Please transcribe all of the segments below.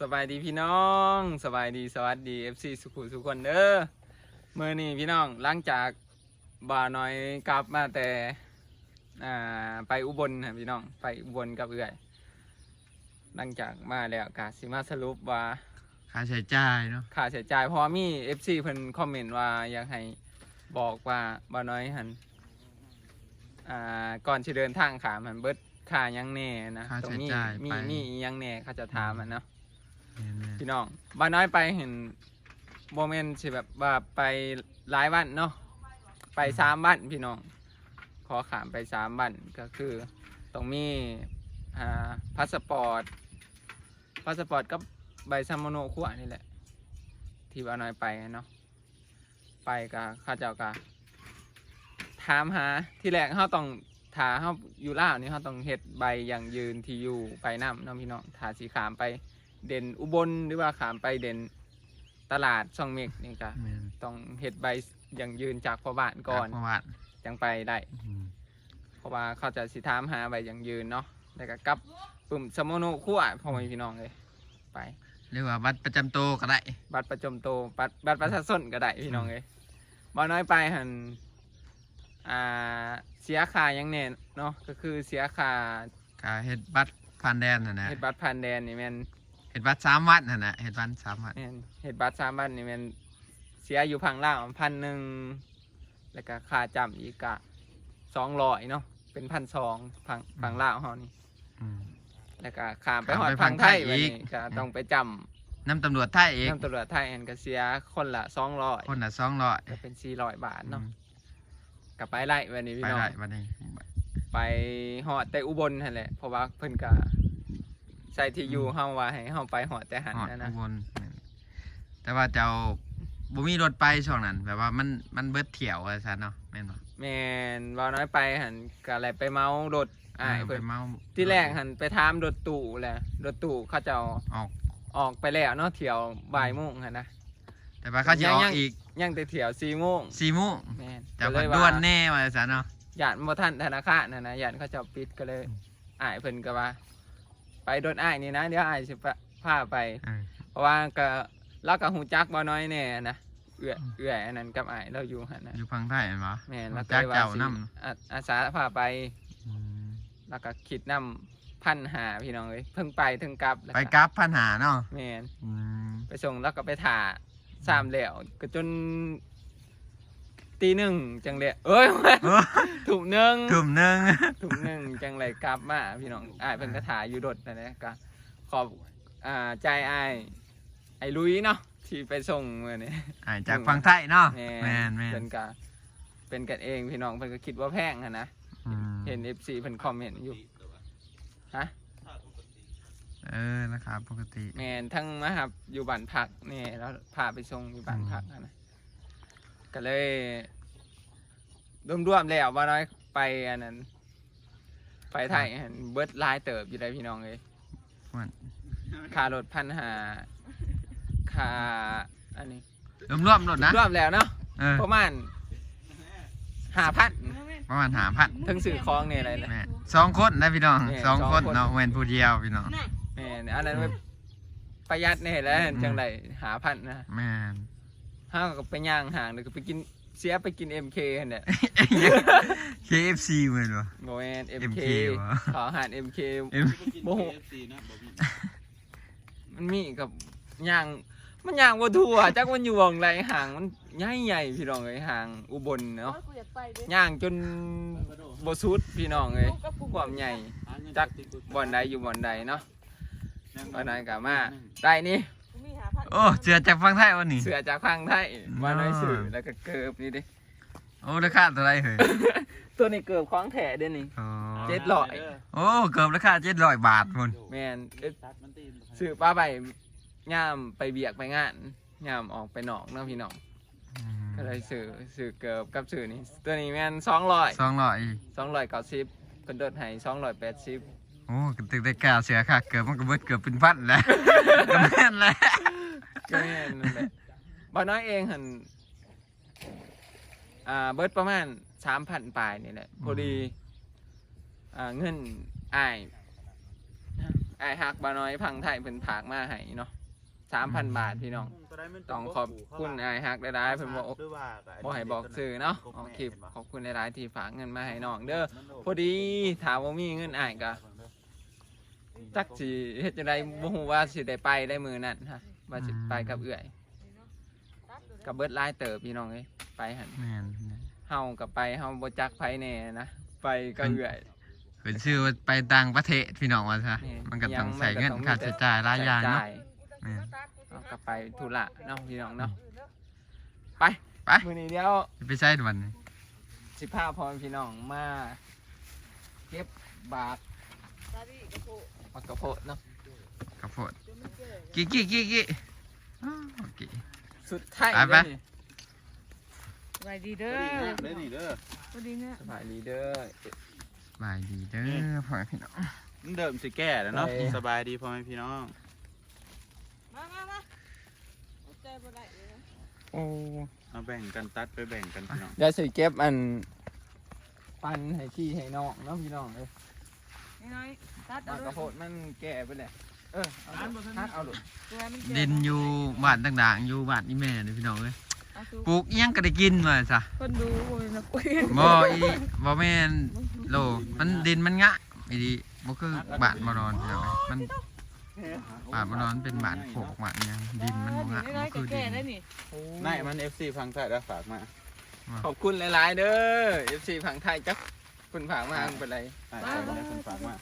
สบายดีพี่น้องสบายดีสวัสดี FC สุขุสุขคนเด้อเมื่อนี้พี่น้องหลังจากบ่าวน้อยกลับมาแต่อ่าไปอุบลนะพี่น้องไปอุบลกับเอื่อยหลังจากมาแล้วกาสิมาสรุปว่าค่าใช้จ่ายเนาะค่าใช้จ่ายเพราะว่ามี FC เพิ่นคอมเมนต์ว่าอยากให้บอกว่าบ่าวน้อยหันอ่าก่อนที่เดินทางขามหันเบิดค่าหยังแน่นะค่าตรงใช้นี้จ่ายมีไปมีอิหยังแน่เขาจะถามมันเนาะแม่น พี่น้องบ้านน้อยไปเห็นโมเมนต์สิแบบว่าไปหลายวันเนาะไปสามวันพี่น้อง ขอขามไปสามวันก็คือต้องมีพาสปอร์ตพาสปอร์ตกับใบซัมโนขั้วนี่แหละ ที่บ้านน้อยไปเนาะไปกับข้าเจ้าก็ถามหาที่แรกเขาต้องถาเขาอยู่ล่าวนี่เขาต้องเฮ็ดใบอย่างยืนที่อยู่ไปน้ำเนาะพี่น้องถาสีขามไป เด่นอุบลหรือว่าขามไปเด่นตลาดช่องเมกนี่ก็แม่นต้องเฮ็ดใบอย่างยืนจากพ่อบ้านก่อนจากประวัติจังไปได้ อืมเพราะว่าเขาจะสิถามหาใบอย่างยืนเนาะแล้วก็กลับปุ่มสมโนขั้วพ่อแม่พี่น้องเลยไปเรียกว่าบัตรประจำตัวก็ได้บัตรประจำตัวบัตรบัตรประชาชนก็ได้พี่น้องเลยบ่น้อยไปหันอ่าเสียค่าหยังแน่เนาะก็คือเสียค่าค่าเฮ็ดบัตรผ่านแดนน่ะนะเฮ็ดบัตรผ่านแดนนี่แม่น เฮ็ดบัตรสามวันน่ะนะเฮ็ดบัตรสามวันแม่นเฮ็ดบัตรสามบัตรนี่แม่นเสียอยู่พังล่างพันหนึ่งแล้วก็ค่าจำอีกกะสองร้อยเนาะเป็นพันสองพังพังล่างเฮานี่อืม แล้วก็ข้ามไปข้ามหอดไปพังไทยพังไทยวันอีนี้กก็ต้องไปจน้ำตำรวจไทยเอำงน้ำตำรวจไทยอันก็เสียคนละสองร้อยคนละสองร้อยก็เป็นสี่ร้อยบาทเนาะกลับไปไล่วันนี้พี่ไปน้อง ได้วันนี้ไปหอดแต่อุบลนั่นแหละเพราะว่าเพิ่นก็ ใส่ที่อยู่เฮาว่าให้เฮาไปหอดแต่หันฮอดนะอุนะบลแม่นแต่ว่าเจ้าบ่มีรถไปช่วงนั้น แบบว่ามันมันเบิดเที่ยวว่าซั่นเนาะแม่นบ่แม่นบ่น้อยไปหันก็อะไรไปเมารถอ้ายเออเพิ่นไปเมาที่แรกหันไปถามรถตู้แหละรถตู้เขาเจะออกออกไปแล้วเนาะเที่ยวบ่ายโมงหันนะ แต่ว่าเขาจะออกยังอีกยังแต่เที่ยวสี่โมง4โมงแม่นจะก็พัเลนยด่วนแน่ว่าซั่นเนาะญาติบ่ทันธนาคารนะนะญาติเขาเจะปิดก็เลยอืมอ้ายเพิ่นก็ว่า ไปรถอ้ายนี่นะเดี๋ยวอ้ายสิพาไปเออเพราะว่าก็เราก็ฮู้จักบ่น้อยแน่นะเอื้อเอื้ออันนั้นกับอ้ายเราอยู่หั่นนะอยู่พังไทยแม่นบ่แม่นแล้วก็จักเลยว่าเจ้าสินำอาอาสาพาไปอืมแล้วก็คิดนำพันหาพี่น้องเอ้ยเพิ่งไปเพิ่งกลับแล้วไปกราฟปัญหาเนาะแม่นอืมไปส่งแล้วก็ไปถ่าสามแล้วก็จน ตีหนึ่งจังเลยเอ้ยโอ้ถุงหนึ่งกลุ่มหนึ่งถุงหนึ่งจังเลยกลับมาพี่น้องอ้ายเพิ่นก็ถ่ายอยู่รถนั่นแหละก็ขอบอ่าใจอ้ายไอ้ลุยเนาะที่ไปส่งมื้อนี้อ่าจากฝั่งไทยเนาะแม่แมนแมนเพิ่นก็เป็นกันเองพี่น้องเพิ่นก็คิดว่าแพงอะนะอืมเห็น FC เพิ่นคอมเมนต์อยู่ฮะเออราคาปกติแม่นทั้งมาครับอยู่บ้านพักนี่แล้วพาไปส่งอยู่บ้านพักอะนะ ก็เลยรวมๆแล้วว่าน้อยไปอันนั้น ไปไทยหั่นเบิดหลายเติบอยู่ได้พี่น้องเลยม่วนค่ารถพันหาค่าอันนี้รวมรวมๆรถนะรวมแล้วเนาะเออประมาณห้าพัน ประมาณหาพันทั้งสื่อคลองเนี่ยอะไรนะ แม่นสองคนนะพี่น้องแม่นสองคนสองคน เนาะแมนผู้เดียวพี่น้องแม่นอันนั้นมันประหยัดเนี่ยแหล้วอืมจังไรหาพันนะแม่น ห้าก็ไปย่างห่างเดี๋ยวก็ไปกินเสียไปกิน MK เนี่ย KFC เหมือนวะ โมเอน MK MK วะ ขออาหาร MK เอ็มโมโหมันมีกับย่างมันย่างวัทั่วจักมันอยู่วงไรห่างมันใหญ่ใหญ่ๆพี่น้องเลยห่างอุบลเนาะย่างจนบสุดพี่น้องเลยความใหญ่จัก บ่อนใดอยู่บ่อนใดเนาะบ่อนใดกะมาได้นี่ โอ้เสือจากฝั่งไทยวันนี้ เสือจากฟังไทยมาน้อยสื่ออ่าแล้วก็เกิบนี่ดิโอ้ราคาเท่าไหรเหรอตัวนี้เกิบของแท้เด้อนี่อ๋อเจ็ดร้อยโอ้เกือบราคาเจ็ดร้อยบาทพุ่นแม่นเอ็ดสื่อป้าไปย่ามไปเบียกไปงานย่ามออกไปหนองเนาะพี่น้องอืมก็เลยสื่อสื่อเกิบกับสื่อนี่ตัวนี้แม่นสองร้อยสองร้อยสองร้อยเก้าสิบเป็นเดินให้สองร้อยแปดสิบโอ้ตึกได้กล้าเสือค่ะเกือบมันก็เบิดเกือบเป็นพันแล้วก็แม่นแล้ว ก็แม่นนั่นแหละบ้านน้อยเองหันอ่าเบิดประมาณสามพันปลายนี่แหละพอดีอ่าเงินอ้ายไอไอฮักบาน้อยพังไทยเพิ่นผากมาให้เนาะสามพันบาทพี่น้อง ต้องขอบคุณไอฮักได้ได้เพิ่นบอกบ่ให้บอกซื้อเนาะออกคลิปขอบคุณหลายๆที่ฝากเงินมาให้น้องเด้อพอดีถามว่ามีเงินอ้ายก็จักสิเฮ็ดจังไดบ่ฮู้ว่าสิได้ไปได้มือนั้นฮะ ว่าสิไปกับเอื้อยกับเบิดหลายเติบพี่น้องเอ้ยไปหั่นแม่นเฮากับไปเฮาบ่จักไผแน่นะไปกับเอื้อยเป็นชื่อว่าไปต่างประเทศพี่น้องว่าซะนี่มันก็ต้องยังใส่เงินมันก็ต้องค่าใช้จ่ายหลายอย่างใช้เนาะ จ่ายแม่น เอากลับไปธุระเนาะพี่น้องเนาะไปไป มื้อนี้เดี๋ยว ไปใช้วันนี้สิพาพ่อแม่พี่น้องมาเก็บบากบักกระโพดเนาะข้าวโพด กี้กี้กี้กี้อ้าวโอเคสุดท้ายไปไปเด้อนี่สบายดีเด้อได้นี่เด้อสวัสดีนะสบายดีเด้อบายดีเด้อพ่อแม่พี่น้องมันเดิมสิแก่แล้วเนาะ ไป สบายดีพ่อแม่พี่น้องมามามาอดใจบ่ได้เลยนะโอ้มาแบ่งกันตัดไปแบ่งกันพี่น้อง เดี๋ยวสิเก็บอัน ปันให้พี่ให้น้องเนาะพี่น้องเอ้ยนี่น้อยตัดบัเอากด้กวระยโพดมันแก่ไปแล้ว เออเอาลูกฮักเอาลูกตัวมันเจ็บดินอยู่บ้านต่างๆ อยู่บ้านนี่แม่เด้อพี่น้องเอ้ยเอาสู้ปลูกอิหยังก็ได้กินว่าซะคนดูโอ้ยนะปุ้ยบ่อีบ่แม่นโลมันดินมันงะอีดีบ่คือบ้านบ่นอนพี่น้องเอ้ยมันบ้านบ่นอนเป็นบ้านโขกบ้านหยังดินมันบ่งะนี่บ่น้อยคือดิแก่นๆได้นี่นายมัน FC พังไทยแล้วฝากมาขอบคุณหลาย ๆ เด้อ FC ผังไทยจักคุณผังมาอังเป็นไร อ่าใช่ได้คนฝากมา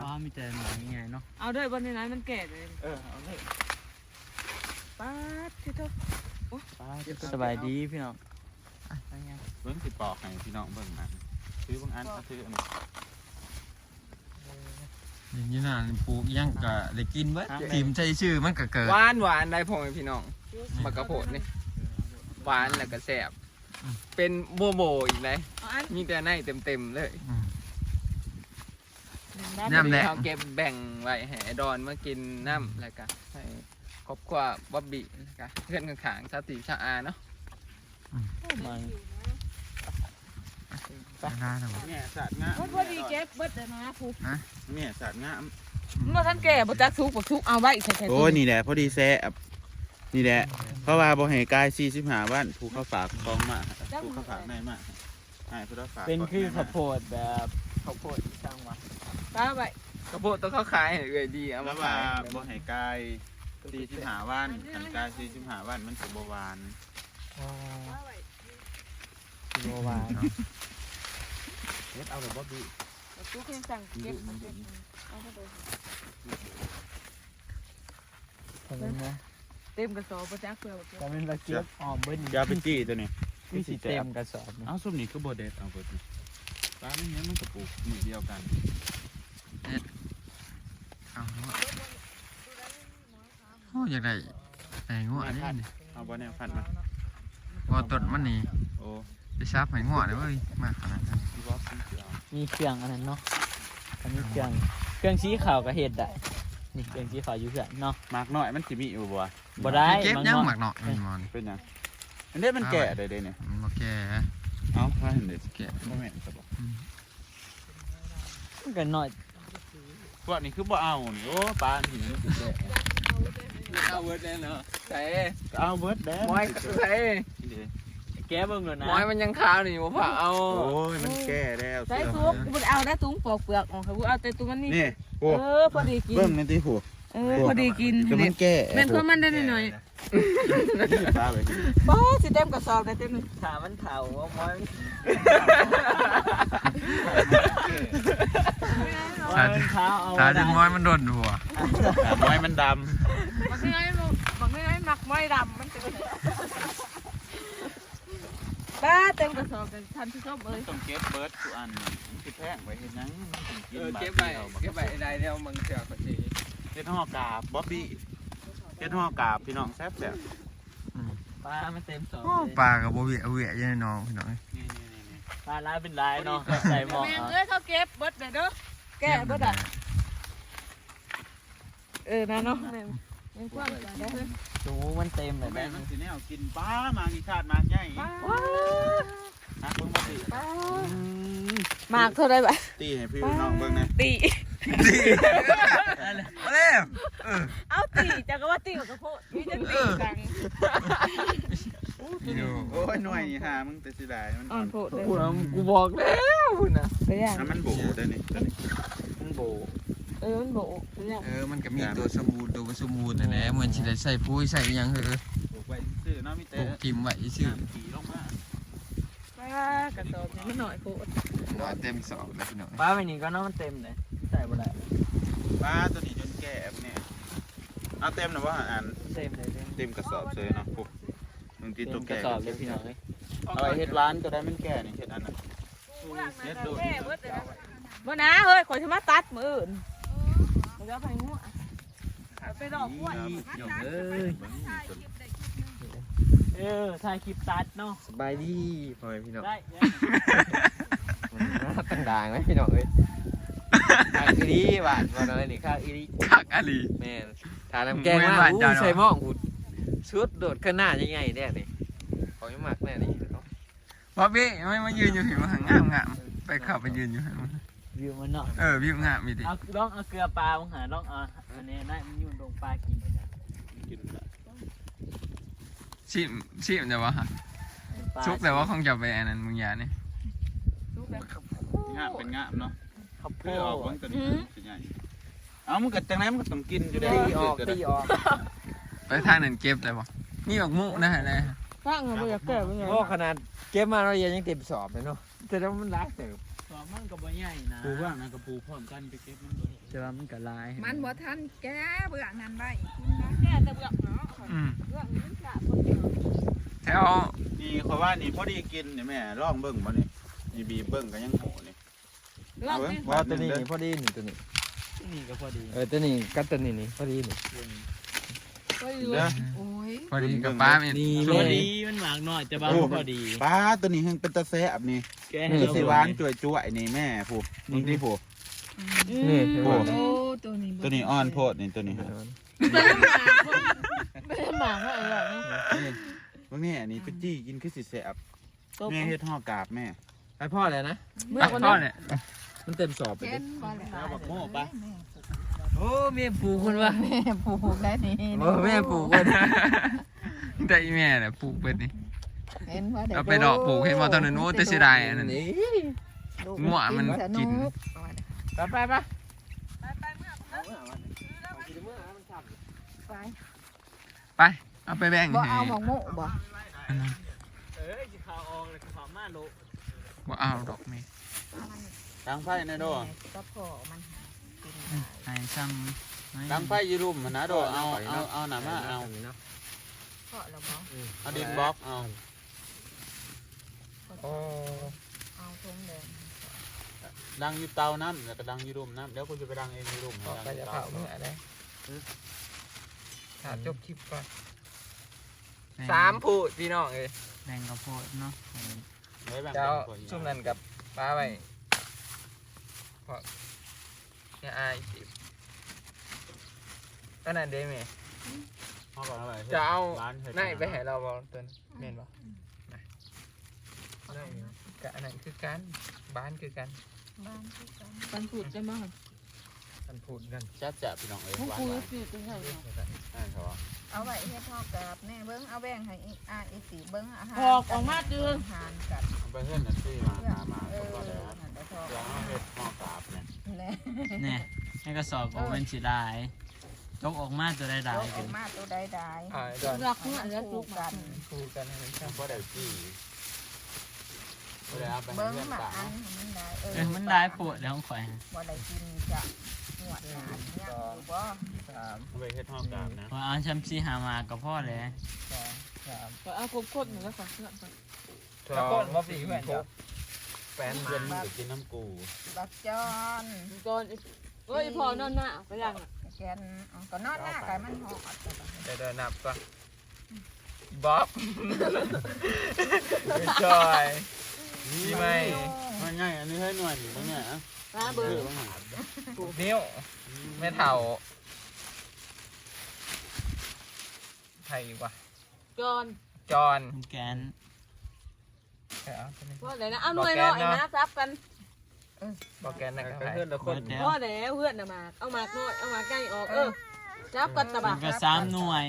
อ๋อมีแต่หน่อยนี่ไงเนาะเอาด้วยบนนี้น้อยมันแก่เลยเออเอาเลยป๊าดที่ทุกสบายดีพี่น้องเบิ่งสิปอกให้พี่น้องเบิ่งอันซื้อบางอันเอาซื้ออันนี้ดินอยู่นั่นปลูกอิหยังก็ได้กินเบิดทีมใช้ชื่อมันก็เกิดหวานหวานได้พ่อแม่พี่น้องบักกระโพดนี่หวานแล้วก็แซ่บเป็นโบโบอีกเลยเอาอันมีแต่ในเต็มๆเลยอืม น้ำน้ำแหละ เขาเก็บแบ่งไว้ให้ไอ้ดอนมากินน้ำแล้วก็ให้ครอบครัวบ๊อบบี้แล้วก็เพื่อนข้างๆชาติชาอาเนาะมันได้แล้วบ่แม่สาดงะโอ้ยพอดีเก็บเบิดเลยนะครูแม่สาดงะเมื่อท่านแก่บ่จักทุกบ่ทุกเอาไว้ใส่ใส่โอ้ยนี่แหละพอดีแซ่บนี่แหละ เพราะว่าบ่ให้กาย45บ้านผู้เขาฝากของมาผู้เขาฝากในมาให้ผู้เขาฝากเป็นคือขข้าวโพดแบบข้าวโพดช่างวะ ป้าไว้กระโพดต้องเข้าขายให้เอื่อยดีเอาแล้มาวว่าขายบ่ให้กาย45วันอันกาย45วันมันสิบ่หวานอ๋อป้าไว้โลวาเนาะเฮ็ดเอาแบบบ่ดีเอาตู้เครื่องสั่งเก็บเอาเข้าไปทำเป็นนะเต็มกระสอบบ่จักเพื่อบ่เก็บทำเป็นระเกียบหอมเบิ้ลยาไปจี้ตัวนี้มีสีเต็มกระสอบนะเอาซุปนี่คือบ่เด็ดเอาเบิดนี่ปลาไม่งั้นมันก็ปลูกมือเดียวกัน เอา โอ้อยากได้ไอ้งัวนี่นี่เอาบ่แนวพันมาบ่ตดมันนี่โอ้ไปซับให้งัวเด้อเว้ยมากขนาดนั้นที่บอกสีเขียวมีเครื่องอันนั้นเนาะอันนี้เครื่องเครื่องชี้ขาวกับเห็ดได้นี่เครื่องชี้ขาวอยู่เพื่อนเนาะมากน้อยมันสิมีอยู่บ่วะบ่ได้เก็บมันยังงอกหมักเนาะมันมอนเป็นหยังอันนี้มันแก่ได้เด้เนี่ยมันบ่แก่เอาพาเห็นเด้แก่บ่แม่นซะบ่มันก็น้อยพวกนี้คือบ่เอานี่โอ้ปลานี่มันสิแก่ เอาเวิร์ดแน่เนาะใส่ก็เอาเบิดแด้มอยใส่แกเบิ่งเลยนะมอยมันยังขาวนี่บ่ผ่าเอาโอ้ยมันแก่แล้วใส่ทุกกูบ่ได้เอาได้ตุ้งปอกเปลือกออกค่ะกูเอาแต่ตุ้งมันนี่นี่โอ้เออพอดีกินเบิ่งนี่ติผู้เออพอดีกินแต่มันแก่แม่นความมันได้หน่อยปลาไปๆบ่สิเต็มกระสอบได้เต็มขามันเถาว่ามันถ้ามันเท้าเอาถ้าดินม้อยมันโดนหัวไม้มันดำบางทีไอ้บางทีไอ้หมักไม้ดำมันจะบ้าเต็มกระสอบกันทันที่ชอบเอ้ยต้องเก็บเบิดทุกอันมันสิแพงไว้เฮ็ดหยังมันสิเออาทเก็บไว้ดียวเก็บไว้ได้เดี๋ยวมึงเสือกก็สิเฮ็ดห่อกาบบ๊อบบี้เฮ็ดห่อกาบพี่น้องแซ่บปลามันเต็มสอบโอ้เลยปลากับบ่เวียเวียอยังน้องพี่น้องเอ้ยๆนี่ๆๆ ปลาลายเป็นลายเนาะใส่หมอกแม่เอาเอ้ยเขาเก็บเบิดเด้อแก่เบิดอะเออนะเนาะยังกว้างกว่าได้สูงมันเต็มเลยแม่ได้มันสิแนวกินปลามาอีชาติมากใหญ่ว้าฮักเบิ่งบ่ติหมากเท่าไรบ้าตีให้พี่น้องเบิ่งนะตีได้เลยมาเร็วเออเอาตีจักรว่าตีกับกระโพดพี่จะตีกันอยู่ โอ้ยหน่วยนี่หามึงแต่สิได้มันอ่อนโพดเลยกูนะกูบอกแล้วคุณนะไปย่างน้ำมันโบได้นี่ตัวนี้มันโบเออมันโบกไปย่างเออมันก็มีตัวสมบูรณ์ตัวบ่สมบูรณ์นั่นแหละเหมือนสิได้ใส่ปุ๋ยใส่อิหยังเออปลูกไว้ซื่อเนาะมีปแต่ลูกทิมไว้ซื่อน้ำขี่ลงมาป้ากระสอบนี่มันหน่อยโพดหน่อยเต็มสอบแล้วพี่น้องป้าไปนี่ก็น้องมันเต็มเลยใส่บ่ได้ปลาตัวนี้จนแก่เนี่ยเอาเต็มนะว่าอันเต็มเลยเต็มเต็มกระสอบเลยเนาะปุ๊บ มึงกินเต็ตัวมกระแก่สอบเลยพี่น้องเลยเอาไว้เฮ็ดร้านก็ได้มันแก่นี่เฮ็ดอันนั้นเฮ็ดดูบ่นะเฮ้ยขอยสิมาตัดมืออื่นมันจะไปงัวเอาไปดอกกล้วยหยองเอ้ยเออถ่ายคลิปตัดเนาะสบายดีพ่อแม่พี่น้องได้ต่างด่างไหมพี่น้องเอ้ยข้างอีรีหวานวันอะไรนี่ข้างอีรีคักอะลีแม่นทานน้ำแกงแม่นมาหวานอู้จังเนาะใส่หม้อกู ชุดโดดขึ้นหน้ายังไงเนี่ยนี่ของยังหมักแน่นี่เนาะบ๊อบบี้ไม่มายืนอยู่เห็นว่างามงามไปเข้าไปยืนอยู่ให้มันวิวมันเนาะเออวิวงามมีดิเอาลองเอาเกลือปลาลงหาลองเอาอันนี้นั่นมันอยู่ตรงปลากินไปจ้ะกินละชิมชิมแต่ว่าปลาชุกแต่ว่าคงจะไปอันนั้นมึงอยานี่งามเป็นงามเนาะข้าวโพคือออกดเบิ่งตัวนี้สิใหญ่เอามึงก็จังไดมันก็ต้องกินอยู่ได้ตีออกตีออก ไปทางนั้นเก็บได้บ่นี่ออกมุนะฮะเลยข้างเงินบ่อยากแก่เป็นไงโอ้ขนาดเก็บมาเรายังเต็มสอบเลยเนาะแต่ว่ามันรักเติบสองมันก็บ่ใหญ่นะปูว่างนะกับปูพร้อมกันไปเก็บมันบ่แต่ว่ามันก็ลายมันบ่ทันแกเบื่อนั้นได้แก่แต่เบือกเนาะอืมเบือกนี่มันกะคนเดียวแถวนี่เขาว่านี่พอดีกินนี่แม่ลองเบิ่งบ่นี่นี่บีบเบิ่งก็ยังโหนี่เบือกนี่ว่าตัวนี้นี่พอดีนี่ตัวนี้นี่ก็พอดีเออตัวนี้กับตัวนี้นี่พอดีนี่ ก็อยู่เด้อโอ้ยพอดีกับป้ามีนี่พเลอยดีมันหมากหน่อยแต่ว่ามันพอดีปลาตัวนี้เฮงเป็นตะแซ่บนี่แกคือสิหวานจ่วยๆนี่แม่ผู้มึงที่ผู้นี่โอ้โอ้ตัวนี้ตัวนี้อ่อนโพดนี่ตัวนี้ฮะไม่ได้หมากว่าอะไรนี่เบิ่งนี่อันนี้ไปจี้กินคือสิแซ่บตบแม่เฮ็ดห่อกาบแม่ไปพ่อเลยนะเบือไปกคนพ่อนั้นเนี่ยมันเต็มสอบไปเช่ดินบ่แหละเอาบักโม่ปะ โอ้เมียปูคุณว่าแม่ปลูกได้นี่โอ้แม่ปลูกไว้แต่อีแม่เนี่ยปลูกเป็ดนี่เห็นว่าเด็เอาไปดอกปลูกเห็นบ่ตอนนั้นโอ้แต่เสียดายอันนั้นงัวมันกินไปไปไปไปไปเอาไปแบ่งบ่ให้เอาหมกโม่บ่เอ้ยสิขาวอองเลยขาวมาโลบ่เอาดอกนี่ทางไฟในโดก็พอมัน กินไอ้ซ้ำทางไฟอยืรุมมันนะโดเอาเอาเอาหนามาเอาพอแล้วบ่เอาดินบล็อกเอาโอ้เอาทงแดงดังอยู่เตาน้ำแล้วก็ดังอยืรุมน้ำเดี๋ยวกูจะไปดังเองอยืรุมก็ไปจะเผาเมื่อไหร่ถ้าจบคลิปก่อนสามผู้พี่น้องเอ้ยแบ่งข้าวโพดเนาะไว้แบ่งเจ้าคนชุมนั้นกับป้าไว้เพราะ เนี่ยอายสิอันนั้นเด้ไหมเอาก่อนเอาไปจะเอาร้านเฮ็ดไหนไปให้เราบอลตัวนี้เมนบอนะได้กับอันนั้นคือกันบ้านคือกันบ้านที่กันกันผูดจะมามันพูดกันจัดจะพี่น้องเอ้ยพวกหวานกูหวานสิเป็นไงอ่าเขาว่าเอาไว้เฮ็ดห่อกาบแน่เบิ่งเอาแบ่งให้อีอาอีสีเบิ่งอาหารพอกออกมาจืนอาหารกัดเอาไปเฮ็ดนั่นสิมาหามาเอก็อได้นะนั่นได้พอเดี๋ยวเอาเฮ็ดห่อกาบเนี่ย แหละเนี่ยให้กระสอบของมันสิได้จกออกมาจะได้ได้เอาอกัอนกมาตัวใดได้อ่าก่อนรักเนี่ยแล้วจุกกักันนพูดกันให้มันชัดก็ได้จี้ก็ได้เอาไปให้เบิ่งเพื่อนมาตาอันให้มันได้เออเออมันได้ปวดแล้วของข่อยบ่ได้กินจะหวดหนานเนี่ยอยู่บ่สามเอาไปเฮ็ดห่อกาบนะพอเอาชัมซีหามากับพ่อเลยสองสามก็เอาครบครบหนึ่งแล้วก็เพื่อนไปสองมาสี่ แผ่นครับแปดเย็นมึงจะกินน้ำกูบักจอนก่อนเอ้ยพอนอนหน้าไปยังอะแกนเอาก็นอนหน้าไก่มันหอดเดี๋ยวเดินนับก่อนบ๊อบจอยพี่ไม่มันง่ายอันนี้ให้หน่อยหนึ่งมั้งเนี่ยอะนะเบอเออร์บ้างหน่อยนิ้วไม่เท่าใครอีกวะก่อนจอนมันแกน ใครเอาตัวนี้ว่าอะไรนะเอาหน่วยหน่อยนะซับกันบอกแกนนั่นก็ก็ให้เพื่อนละคนเบิดแล้วพ่อแล้วเพื่อนน่ะมาเอามากน้อยเอามาใกล้ออกเออจับกันตะบัมักนก็สามหน่วย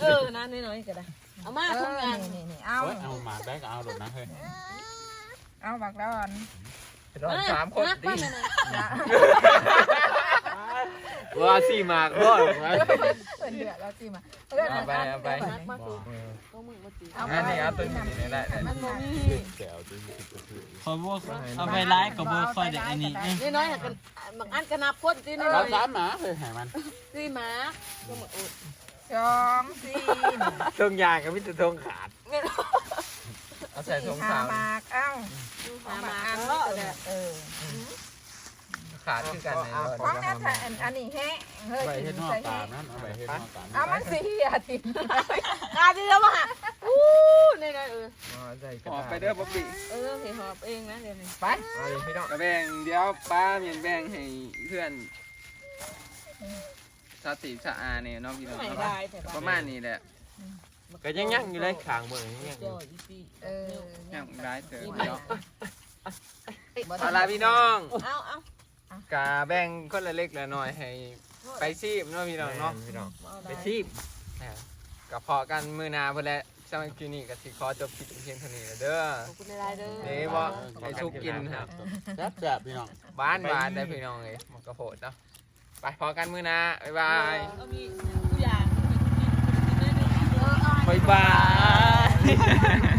เออนะน้อยๆก็ได้เอามาเอทุกออย่างนี่นี่เอาโอ้ยเอาหมากได้ก็เอาหลดนะเฮ้ยเอาบักดอนนอนสามคนนักดิบ้านน่ะ ว่าสี่หมากรอกนะเปิดเดือดแล้วสิมาเพื่อนเอาไปเอาไปนักมาคือเอาไปอันนี้เอาตัวนี้นี่แหละมันบ่มีแก้วตัวนี้ก็คือคอกเอาไปไล่กับบ่ค่อยได้อันนี้นี่น้อยหักกันบางอันก็นับคนตีน้เราอยสามหมาเฮ้ยให้มันสี่หมาก็มาอุดสองสี่ทงยากับมิตรทงขาดเอาใส่ทงสามหมากเอ้าหามาก็เลยเออ ขาดคือกันในรถของเนี่ยถ้าอันอันนี้แห้งเฮ้ยไปกิเฮ็ดนนอกใส่ตาแห้มงนั้นเอาไปเฮ็ดนอกตามเอามันสิอาทิตย์กาดีแล้วว่ะอู้นี่ไงเออหอบไปเด้อบ๊อบบี้เออเห็นหอบเองนะเดี๋ยวนี้ไปกระแบงเดี๋ยวป้าเมียนแบงให้เพื่อนสติสะอาเนี่ยเน้องพี่น้องไม่เนาะได้แต่ประมาณนี้แหละก็ยังยังอยู่เลยขางมือยังยังจ่อยอีปีเออยังได้เถอะเดี๋ยวบ่เอาล่ะพี่น้อง เอาเอา กาแบ่งคนละเล็กละน้อยให้ไปซีบเนาะพี่น้องเนาะไปไปซีบกับพอกันมือหนาเพื่อนแหละสำหรับคิวนี้ก็สิขอจบคลิปเพียงเท่านี้เด้อขอบคุณหลายๆเด้อเด้บ่ให้สุกกินครับแซ่บแซ่บพี่น้องบ้านบ้านได้พี่น้องเลยมันกระโพดเนาะไปพอกันมือหนาบ๊ายบายก็มีผู้ใหญ่บ๊ายบาย